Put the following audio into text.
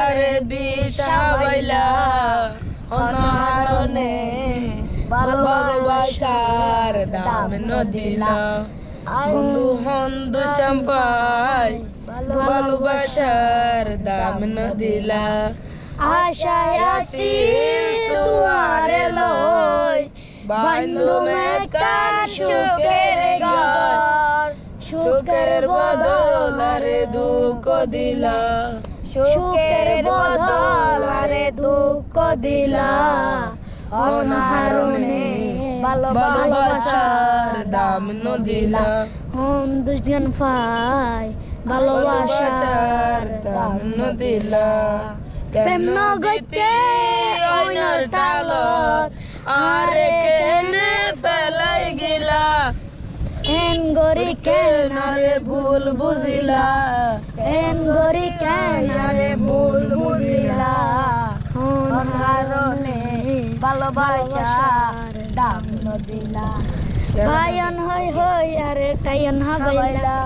আরে বিষাবাইলা অনাহারণে ভালোবাসার দাম নদিলা বন্ধু হন্দু চাম্পাই, ভালোবাসার দাম নদিলা আশায় আছি দুয়ারে লই বান্ধু সুখের ঘর সুখের বদল আরে দুঃখ দিলা। সুখের বদল আরে দুঃখ দিলা। অনাহারণে ভালোবাসার দাম নদিলা হন দুজন পাই ভালোবাসার দাম নদিলা প্রেম নগতে অইনর টালত আরে কেনে গরি কেন রে ভুল বুঝিলা। এন গরি কেন রে ভুল বুঝিলা। অনাহারণে ভালোবাসা দাম নদিলা বায়ন হই হই আরে তাইন হাবাইলা